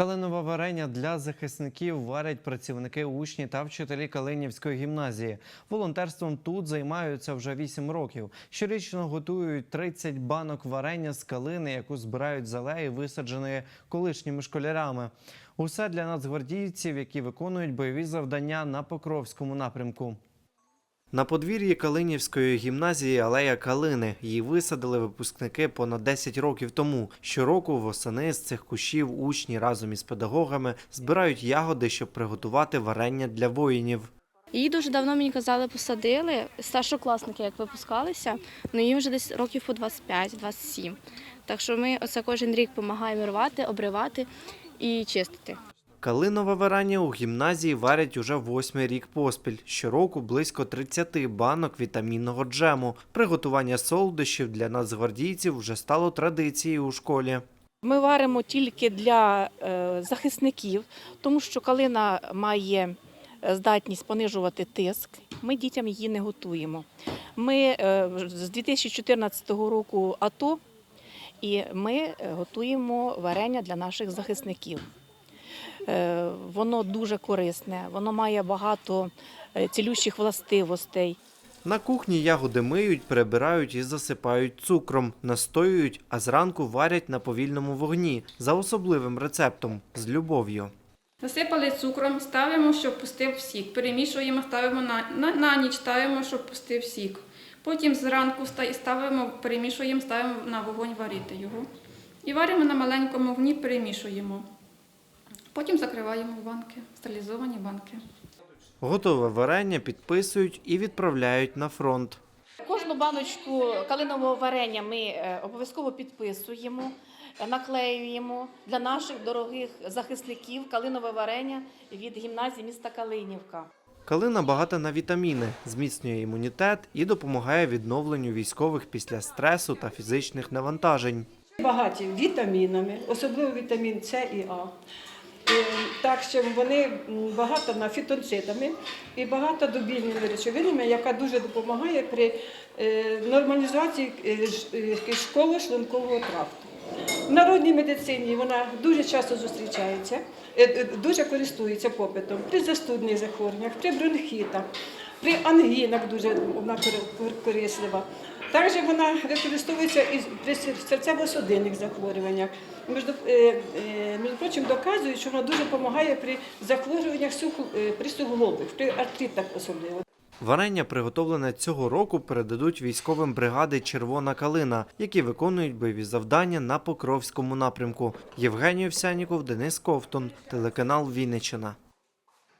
Калинове варення для захисників варять працівники, учні та вчителі Калинівської гімназії. Волонтерством тут займаються вже 8 років. Щорічно готують 30 банок варення з калини, яку збирають з алеї, висадженої колишніми школярами. Усе для нацгвардійців, які виконують бойові завдання на Покровському напрямку. На подвір'ї Калинівської гімназії алея Калини. Її висадили випускники понад 10 років тому. Щороку восени з цих кущів учні разом із педагогами збирають ягоди, щоб приготувати варення для воїнів. Її дуже давно мені казали, посадили. Старшокласники, як випускалися, ну їм вже десь років по 25-27. Так що ми оце кожен рік допомагаємо рвати, обривати і чистити. Калинове варення у гімназії варять уже восьмий рік поспіль. Щороку близько 30 банок вітамінного джему. Приготування солодощів для нацгвардійців вже стало традицією у школі. Ми варимо тільки для е, захисників, тому що калина має е, здатність понижувати тиск. Ми дітям її не готуємо. Ми е, з 2014 року АТО і ми готуємо варення для наших захисників. Е, Воно дуже корисне, воно має багато е, цілющих властивостей. На кухні ягоди миють, перебирають і засипають цукром, настоюють, а зранку варять на повільному вогні за особливим рецептом з любов'ю. Насипали цукром, ставимо, щоб пустив сік. Перемішуємо, ставимо на, на, на ніч, ставимо, щоб пустив сік. Потім зранку ставимо, перемішуємо, ставимо на вогонь варити його. І варимо на маленькому вогні, перемішуємо. Потім закриваємо в банки, стерилізовані банки. Готове варення підписують і відправляють на фронт. Кожну баночку калинового варення ми е, обов'язково підписуємо, е, наклеюємо для наших дорогих захисників калинове варення від гімназії міста Калинівка. Калина багата на вітаміни, зміцнює імунітет і допомагає відновленню військових після стресу та фізичних навантажень. Багаті вітамінами, особливо вітамін С і А. Е, Так що вони багато на фітонцидами і багато добільними речовинами, яка дуже допомагає при е, нормалізації е, е, кишково-шлункового тракту. В народній медицині вона дуже часто зустрічається, дуже користується попитом при застудних захворюваннях, при бронхітах, при ангінах дуже вона кор- кор- корислива. Також вона використовується і при серцево-судинних захворюваннях. Е, е, між прочим, доказують, що вона дуже допомагає при захворюваннях е, при суглобах, при артритах особливо. Варення, приготовлене цього року, передадуть військовим бригади Червона калина, які виконують бойові завдання на Покровському напрямку. Євгеній Овсяніков, Денис Ковтун, телеканал Вінниччина.